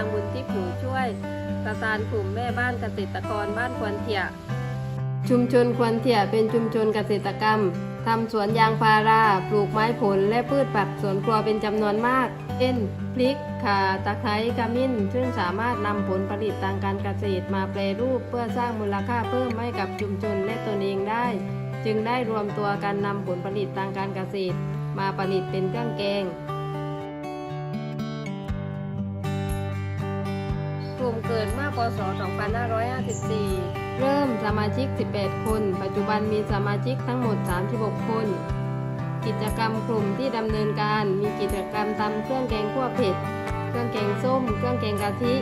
างบุญทิพย์หนูช่วยประธานกลุ่มแม่บ้านเกษตรกรบ้านควนเถีย ชุมชนควนเถียเป็นชุมชนเกษตรกรรมทำสวนยางพารา ปลูกไม้ผลและพืชผักสวนครัวเป็นจำนวนมาก เช่น พริก ข่า ตะไคร้ขมิ้น ซึ่งสามารถนำผลผลิตทางการเกษตรมาแปรรูปเพื่อสร้างมูลค่าเพิ่มให้กับชุมชนและตนเองได้ จึงได้รวมตัวกันนำผลผลิตทางการเกษตร มาผลิตเป็นเครื่องแกง กลุ่มเกิดเมื่อพศ 2554 เริ่มสมาชิก 18 คน ปัจจุบันมีสมาชิกทั้งหมด 36 คน กิจกรรมกลุ่มที่ดำเนินการมีกิจกรรมทำเครื่องแกงขั่วเผ็ด เครื่องแกงส้ม เครื่องแกงกะทิ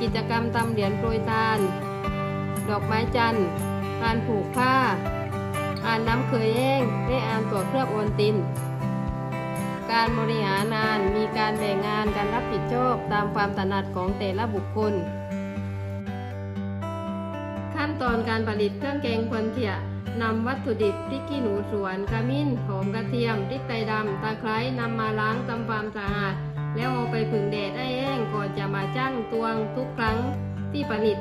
กิจกรรมทำเหรียญโปรยทาน ดอกไม้จันทร์อ่านผูกผ้า อ่านน้ำเคยแห้งและอ่านตัวเคลือบโอนติน การบริหารงาน มีการแบ่งงานการรับผิดชอบตามความถนัดของแต่ละบุคคล ขั้นตอนการผลิตเครื่องแกงควนเถียนำวัตถุดิบพริกขี้หนูสวนขมิ้นหอมกระเทียมพริกไทยดำตะไคร้นำมาล้างทำความสะอาด แล้วเอาไปผึ่งแดดให้แห้งก่อนจะมาจ้างตวงทุกครั้งที่ผลิต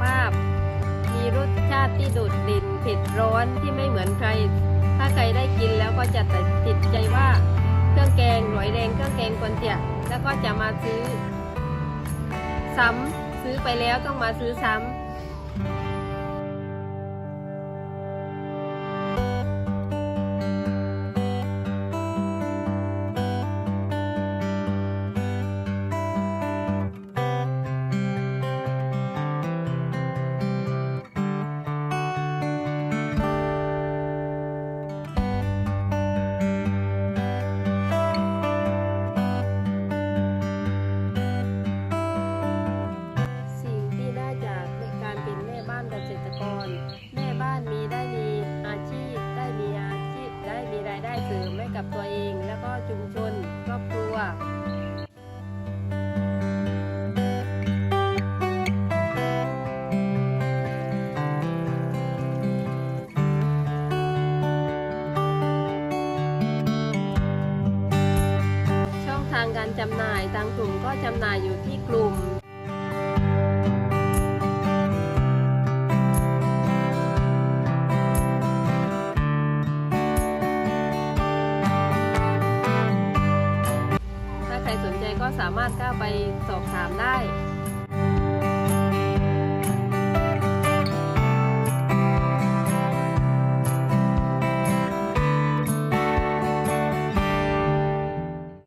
ภาพ มีรสชาติที่โดดเด่นเผ็ดร้อนที่ไม่เหมือนใคร ถ้าใครได้กินแล้วก็จะติดใจว่าเครื่องแกงหน่วยแดงเครื่องแกงกวนเสียแล้วก็จะมาซื้อ ซ้ำซื้อไปแล้วต้องมาซื้อซ้ำ เสริมให้กับตัวเอง แล้วก็ชุมชนครอบครัวช่องทางการจำหน่ายทางกลุ่มก็จำหน่ายอยู่ที่กลุ่ม สนใจก็สามารถเข้าไปสอบถามได้